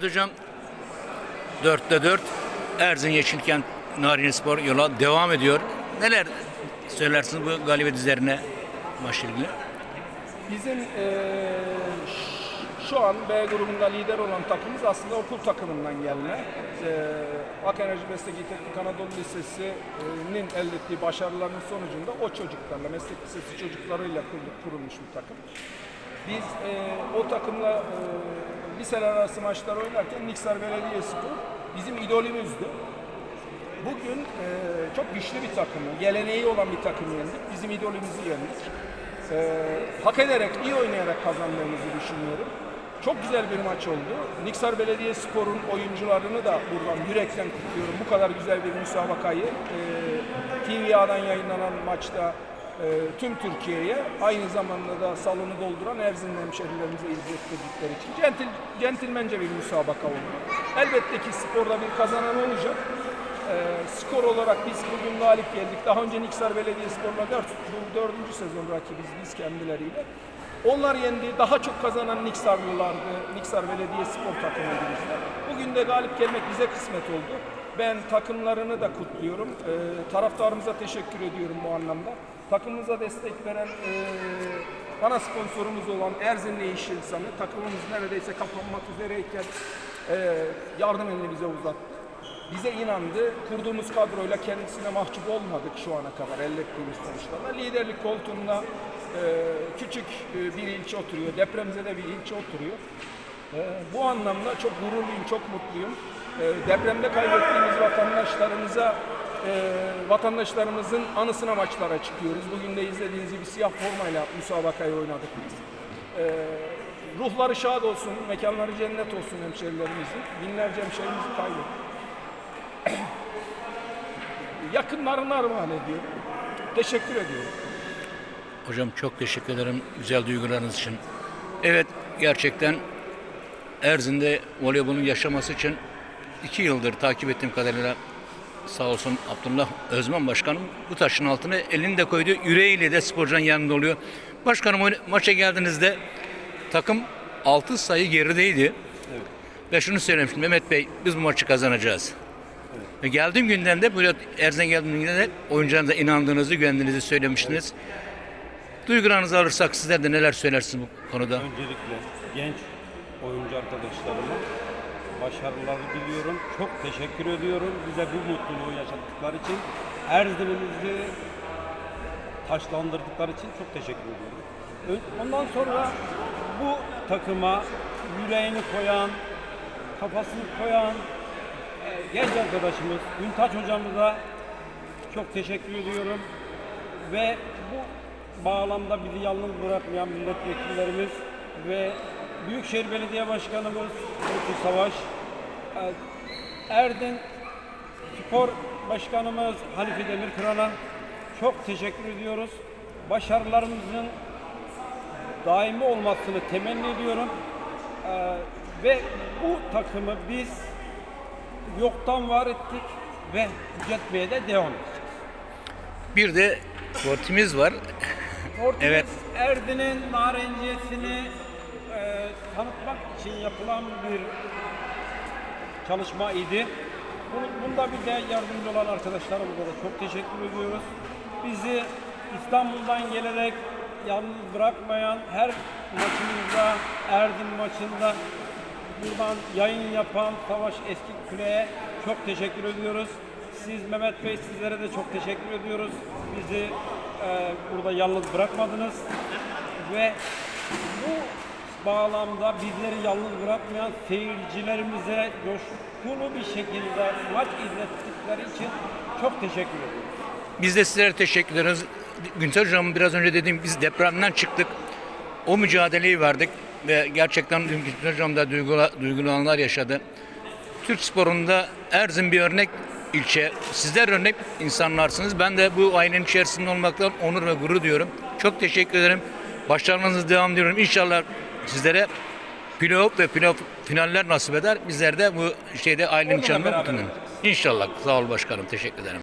Hocam 4'te 4 Erzin Yeşilkent Narini Spor yola devam ediyor. Neler söylersiniz bu galibiyet üzerine ilgili? Bizim eee, ş- şu an B grubunda lider olan takımımız aslında okul takımından gelme. Eee Ak Enerji Mesleki Teknik Anadolu Lisesi'nin elde ettiği başarıların sonucunda o çocuklarla, meslek lisesi çocuklarıyla kurulmuş bir takım. Biz eee, o takımla eee liseler arası maçlar oynarken Niksar Belediyespor bizim idolümüzdü. Bugün e, çok güçlü bir takımı, geleneği olan bir takımı yendik. Bizim idolümüzü yendik. E, hak ederek, iyi oynayarak kazandığımızı düşünüyorum. Çok güzel bir maç oldu. Niksar Belediyespor'un oyuncularını da buradan yürekten kutluyorum. Bu kadar güzel bir müsabakayı e, TVA'dan yayınlanan maçta tüm Türkiye'ye aynı zamanda da salonu dolduran Erzinli hemşehrilerimize izlettirdikleri için centil, centilmence bir müsabaka oldu. Elbette ki sporda bir kazanan olacak. Ee, skor olarak biz bugün galip geldik. Daha önce Niksar Belediyespor'la 4, bu dördüncü sezon rakibiz biz kendileriyle. Onlar yendi. Daha çok kazanan Niksarlılardı. Niksar Belediyespor takımıydı bizde. Bugün de galip gelmek bize kısmet oldu. Ben takımlarını da kutluyorum. Ee, taraftarımıza teşekkür ediyorum bu anlamda. Takımımıza destek veren ee, ana sponsorumuz olan Erzinli İş İnsanı takımımız neredeyse kapanmak üzereyken ee, yardım elini bize uzattı. Bize inandı. Kurduğumuz kadroyla kendisine mahcup olmadık şu ana kadar elde ettiğimiz sonuçlarla. Liderlik koltuğunda e, küçük e, bir ilçe oturuyor. Depremzede bir ilçe oturuyor. E, bu anlamda çok gururluyum, çok mutluyum. E, depremde kaybettiğimiz vatandaşlarımıza e, vatandaşlarımızın anısına maçlara çıkıyoruz. Bugün de izlediğiniz gibi siyah formayla müsabakayı oynadık biz. E, ruhları şad olsun, mekanları cennet olsun hemşerilerimizin. Binlerce hemşerimizi kaybettik yakınlarına armağan ediyorum. Teşekkür ediyorum. Hocam çok teşekkür ederim güzel duygularınız için. Evet gerçekten Erzin'de voleybolun yaşaması için iki yıldır takip ettiğim kadarıyla sağ olsun Abdullah Özman Başkanım bu taşın altına elini de koydu. Yüreğiyle de sporcunun yanında oluyor. Başkanım maça geldiğinizde takım 6 sayı gerideydi. Ve şunu söylemiştim Mehmet Bey biz bu maçı kazanacağız. Ve geldiğim günden de buraya Erzin'e geldiğim günden de oyuncularınıza inandığınızı, güvendiğinizi söylemiştiniz. Duygularınızı alırsak sizler de neler söylersiniz bu konuda? Öncelikle genç oyuncu arkadaşlarıma başarılar diliyorum. Çok teşekkür ediyorum bize bu mutluluğu yaşattıkları için. Erzinimizi taşlandırdıkları için çok teşekkür ediyorum. Ondan sonra bu takıma yüreğini koyan, kafasını koyan e, genç arkadaşımız Üntaç hocamıza çok teşekkür ediyorum. Ve bu bağlamda bizi yalnız bırakmayan milletvekillerimiz ve Büyükşehir Belediye Başkanımız Lütfü Savaş, e, Erdin Spor Başkanımız Halife Demirkıran'a çok teşekkür ediyoruz. Başarılarımızın daimi olmasını temenni ediyorum. E, ve bu takımı biz yoktan var ettik ve yüceltmeye de devam edeceğiz. Bir de sportimiz var. Ortiz Evet. Erdin'in narenciyesini e, tanıtmak için yapılan bir çalışma idi. Bunu, bunda bir de yardımcı olan arkadaşlarımıza da çok teşekkür ediyoruz. Bizi İstanbul'dan gelerek yalnız bırakmayan her maçımızda, Erdin maçında buradan yayın yapan Savaş Eski Kule'ye çok teşekkür ediyoruz. Siz Mehmet Bey sizlere de çok teşekkür ediyoruz. Bizi e, burada yalnız bırakmadınız ve bu bağlamda bizleri yalnız bırakmayan seyircilerimize coşkulu bir şekilde maç izlettikleri için çok teşekkür ediyoruz. Biz de sizlere teşekkür ederiz. Günter Hocam biraz önce dediğim biz depremden çıktık. O mücadeleyi verdik ve gerçekten Günter Hocam da duygula, duygulu anlar yaşadı. Türk sporunda Erzin bir örnek ilçe. Sizler örnek insanlarsınız. Ben de bu ailenin içerisinde olmaktan onur ve gurur diyorum. Çok teşekkür ederim. Başarılarınızı devam ediyorum. İnşallah sizlere playoff ve playoff finaller nasip eder. Bizler de bu şeyde beraber bulunalım. olacağız. İnşallah. Sağ ol başkanım. Teşekkür ederim.